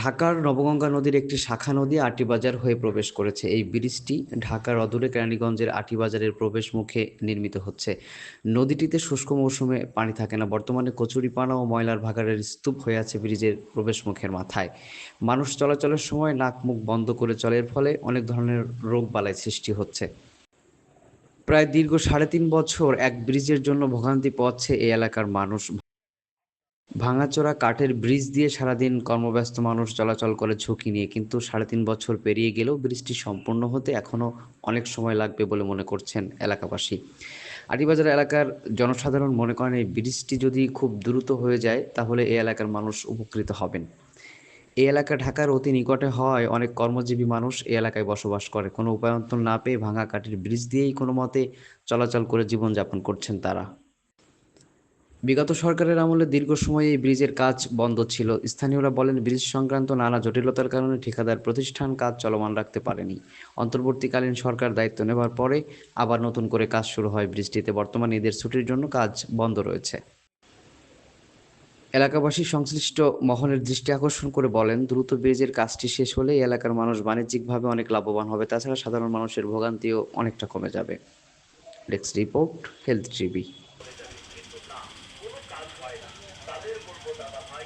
ঢাকার নবগঙ্গা নদীর একটি শাখা নদী আটিবাজার হয়ে প্রবেশ করেছে। এই ব্রিজটি ঢাকার অদূরে কেরানীগঞ্জের আটিবাজারের প্রবেশ মুখে নির্মিত হচ্ছে। নদীটিতে শুষ্ক মৌসুমে পানি থাকে না। বর্তমানে কচুরিপানা ও ময়লার ভাগাড়ের স্তূপ হয়ে আছে ব্রিজের প্রবেশ মুখের মাথায়। মানুষ চলাচলের সময় নাক মুখ বন্ধ করে চলে এর ফলে অনেক ধরনের রোগ বালাই সৃষ্টি হচ্ছে। প্রায় দীর্ঘ সাড়ে তিন বছর এক ব্রিজের জন্য ভোগান্তি পাচ্ছে এই এলাকার মানুষ। ভাঙাচোরা কাঠের ব্রিজ দিয়ে সারাদিন কর্মব্যস্ত মানুষ চলাচল করে ঝুঁকি নিয়ে, কিন্তু সাড়ে তিন বছর পেরিয়ে গেলেও ব্রিজটি সম্পূর্ণ হতে এখনও অনেক সময় লাগবে বলে মনে করছেন এলাকাবাসী। আটিবাজার এলাকার জনসাধারণ মনে করেন এই ব্রিজটি যদি খুব দ্রুত হয়ে যায়, তাহলে এই এলাকার মানুষ উপকৃত হবেন। এই এলাকা ঢাকার অতি নিকটে হওয়ায় অনেক কর্মজীবী মানুষ এই এলাকায় বসবাস করে। কোনো উপায়ন্তর না পেয়ে ভাঙা কাঠের ব্রিজ দিয়েই কোনো মতে চলাচল করে জীবনযাপন করছেন তারা। বিগত সরকারের আমলে দীর্ঘ সময় এই ব্রিজের কাজ বন্ধ ছিল। স্থানীয়রা বলেন, ব্রিজ সংক্রান্ত নানা জটিলতার কারণে ঠিকাদার প্রতিষ্ঠান কাজ চলমান রাখতে পারেনি। অন্তর্বর্তীকালীন সরকার দায়িত্ব নেবার পরে আবার নতুন করে কাজ শুরু হয় ব্রিজটিতে। বর্তমানে ঈদের ছুটির জন্য কাজ বন্ধ রয়েছে। এলাকাবাসী সংশ্লিষ্ট মহলের দৃষ্টি আকর্ষণ করে বলেন, দ্রুত ব্রিজের কাজটি শেষ হলে এলাকার মানুষ বাণিজ্যিকভাবে অনেক লাভবান হবে। তাছাড়া সাধারণ মানুষের ভোগান্তিও অনেকটা কমে যাবে। Desk report, health TV. কাজ হয় না। তাদের বলব দাদা ভাই